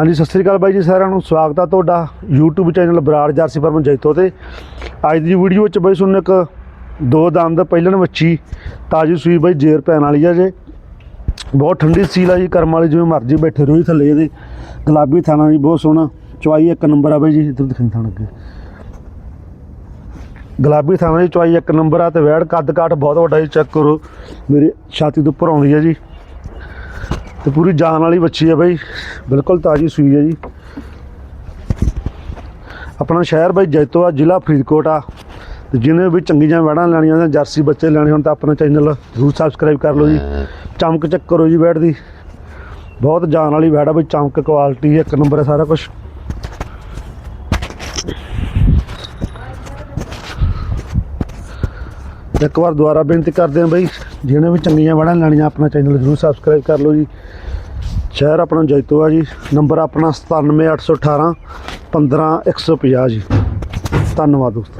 ਹਾਂਜੀ, ਸਤਿ ਸ੍ਰੀ ਅਕਾਲ ਬਾਈ ਜੀ ਸਾਰਿਆਂ ਨੂੰ। ਸਵਾਗਤ ਆ ਤੁਹਾਡਾ YouTube channel Brar jersey farm Jaito ਤੇ। ਅੱਜ ਦੀ ਵੀਡੀਓ ਵਿੱਚ ਬਾਈ ਤੁਹਾਨੂੰ ਇੱਕ ਦੋ ਦੰਦ ਪਹਿਲਣ ਵੱਛੀ ਤਾਜੀ ਸੂਈ ਬਾਈ ਜੇਰ ਪੈਣ ਵਾਲੀ ਆ ਜੇ। ਬਹੁਤ ਠੰਡੀ ਸੀਲ ਆ ਜੀ, ਕਰਮ ਵਾਲੀ ਜਿਵੇਂ ਮਰਜ਼ੀ ਬੈਠੇ ਰਹੋ ਜੀ ਥੱਲੇ ਇਹਦੇ। ਗੁਲਾਬੀ ਥਾਣਾ ਜੀ, ਬਹੁਤ ਸੋਹਣਾ। ਚਵਾਈ ਇੱਕ ਨੰਬਰ ਆ ਬਾਈ ਜੀ, ਇੱਧਰ ਦਿਖਾਈ ਥਾਣ ਅੱਗੇ। ਗੁਲਾਬੀ ਥਾਣਾ ਦੀ ਚਵਾਈ ਇੱਕ ਨੰਬਰ ਆ ਤੇ ਵੈੜ ਕੱਦ ਕਾਠ ਬਹੁਤ ਵੱਡਾ ਜੀ, ਚੈੱਕ ਕਰੋ। ਮੇਰੀ ਛਾਤੀ ਤੋਂ ਉੱਪਰ ਆਉਂਦੀ ਹੈ ਜੀ। ਤੇ ਪੂਰੀ ਜਾਨ ਵਾਲੀ ਬੱਚੀ ਹੈ ਬਾਈ। ਬਿਲਕੁਲ ਤਾਜੀ ਸੂਈ ਹੈ ਜੀ। ਆਪਣਾ ਸ਼ਹਿਰ ਬਾਈ ਜੈਤੋ ਆ, ਜ਼ਿਲ੍ਹਾ ਫਰੀਦਕੋਟ ਆ। ਤੇ ਜਿਹਨੇ ਵੀ ਚੰਗੀਆਂ ਵੜਾਂ ਲੈਣੀਆਂ ਨੇ, ਜਰਸੀ ਬੱਚੇ ਲੈਣੇ ਹੋਣ ਤਾਂ ਆਪਣਾ ਚੈਨਲ ਜ਼ਰੂਰ ਸਬਸਕ੍ਰਾਈਬ ਕਰ ਲਓ ਜੀ। ਚਮਕ ਚੱਕ ਕਰੋ ਜੀ ਬੈੜ ਦੀ। ਬਹੁਤ ਜਾਨ ਵਾਲੀ ਵੈੜ ਆ ਬਈ, ਚਮਕ ਕੁਆਲਿਟੀ ਇੱਕ ਨੰਬਰ ਹੈ ਸਾਰਾ ਕੁਝ ਇੱਕ ਵਾਰ ਦੁਬਾਰਾ ਬੇਨਤੀ ਕਰਦੇ ਹਾਂ ਬਈ, ਜਿਹਨੇ ਵੀ ਚੰਗੀਆਂ ਵੜਾਂ ਲੈਣੀਆਂ, ਆਪਣਾ ਚੈਨਲ ਜ਼ਰੂਰ ਸਬਸਕ੍ਰਾਈਬ ਕਰ ਲਓ ਜੀ। ਸ਼ਹਿਰ ਆਪਣਾ ਜੈਤੋ ਆ ਜੀ ਨੰਬਰ ਆਪਣਾ 97818 15150 ਜੀ। ਧੰਨਵਾਦ ਦੋਸਤੋ।